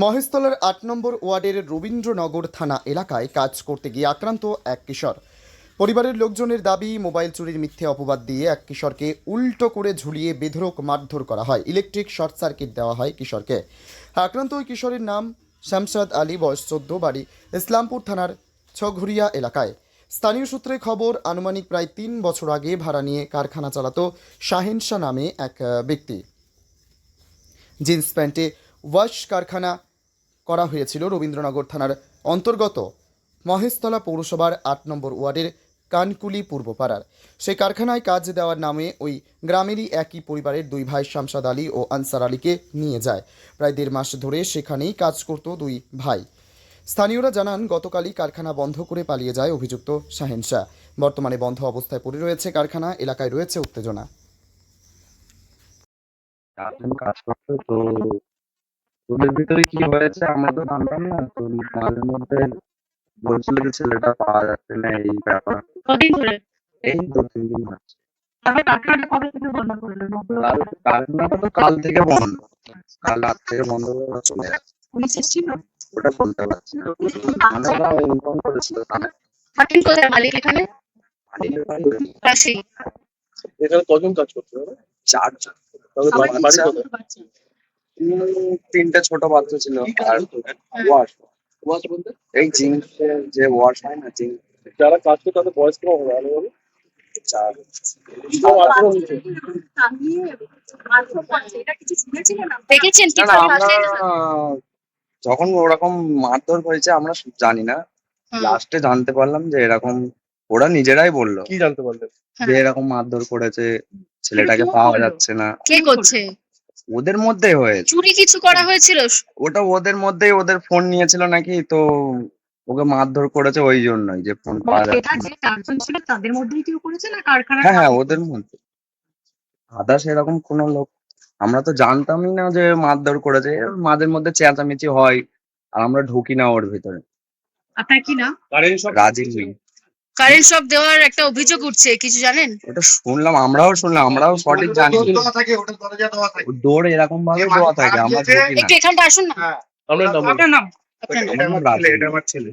মহেশতলার আট নম্বর ওয়ার্ডের রবীন্দ্রনগর থানা এলাকায় কাজ করতে গিয়ে আক্রান্ত এক কিশোর। পরিবারের লোকজনের দাবি, মোবাইল চুরির মিথ্যে অপবাদ দিয়ে এক কিশোরকে উল্টো করে ঝুলিয়ে বেধরক মারধর করা হয়। ইলেকট্রিক শর্ট সার্কিট দেওয়া হয় কিশোরকে। আক্রান্ত ওই কিশোরের নাম শামসাদ আলী, বয়স চোদ্দ, বাড়ি ইসলামপুর থানার ছঘুরিয়া এলাকায়। স্থানীয় সূত্রে খবর, আনুমানিক প্রায় তিন বছর আগে ভাড়া নিয়ে কারখানা চালাতো শাহিনশা নামে এক ব্যক্তি। জিন্স প্যান্টে ওয়াশ কারখানা করা হয়েছিল রবীন্দ্রনগর থানার অন্তর্গত মহেশতলা পৌরসভার আট নম্বর ওয়ার্ডের কানকুলি পূর্বপাড়ার। সেই কারখানায় কাজ দেওয়ার নামে ওই গ্রামেরই একই পরিবারের দুই ভাই শামসাদ আলী ও আনসার আলীকে নিয়ে যায়। প্রায় দেড় মাস ধরে সেখানেই কাজ করত দুই ভাই। স্থানীয়রা জানান, গতকালই কারখানা বন্ধ করে পালিয়ে যায় অভিযুক্ত শাহেন শাহ। বর্তমানে বন্ধ অবস্থায় পড়ে রয়েছে কারখানা, এলাকায় রয়েছে উত্তেজনা। কাজ করতো তো ওদের ভিতরে কি হয়েছে? আমরা তো জানতাম না তো মাঝে মধ্যে বলছিল যে ছেলেটা পাওয়া যাচ্ছে না এই ব্যাপার। কদিন ধরে? এই দু তিন দিন হচ্ছে। কারখানাটা কবে থেকে বন্ধ করলেন কাল কারখানাটা তো কাল থেকে বন্ধ। কাল রাত থেকে বন্ধ করে চলে যাচ্ছে ওটা বলতে পারছি না। আমরা ইনফর্ম করেছিল থানায়। থাকেন কোথায়? মালিক এখানে? মালিকের বাড়ি ওই পাশেই। এখানে কজন কাজ করছে? চারজন। তিনটে ছোট বাচ্চা ছিল আর হ্যাঁ। ওয়াশ বলতে? এই জিন্সের যে ওয়াশ হয় না জিন্স। যারা কাজ করে তাদের বয়স কেমন হবে আমরা পাশে? যখন ওরকম মারধর হয়েছে আমরা জানি না। লাস্টে জানতে পারলাম যে এরকম ওরা নিজেরাই বলল কি জানতে পারলেন যে। এরকম মারধর করেছে ছেলেটাকে পাওয়া যাচ্ছে না। কে করছে? ওদের মধ্যে হয়েছে। চুরি কিছু করা হয়েছিল? ওটা ওদের মধ্যেই ওদের ফোন নিয়েছিল নাকি? তো ওকে মারধর করেছে ওই জন্যই যে ফোন পাওয়া যাচ্ছে এটা যে চারজন ছিল তাদের মধ্যেই কেউ করেছে না কারখানা হ্যাঁ হ্যাঁ ওদের মধ্যে। আদার্স এরকম কোনো লোক। আমরা তো জানতামই না যে মারধর করেছে। মাঝে মধ্যে চেঁচামেচি হয় আর আমরা ঢুকি না ওর ভিতরে। আপনার কি নাম? কারেন্ট সব রাজি নেই কারেন্ট শক দেওয়ার একটা অভিযোগ উঠছে কিছু জানেন? ওটা শুনলাম আমরাও শুনলাম আমরাও সঠিক জানি। দৌড় এরকম ভাবে দেওয়া থাকে। আমরা একটু এখানটা আসুন না। আপনার নাম আপনার নাম? আমার রাজি।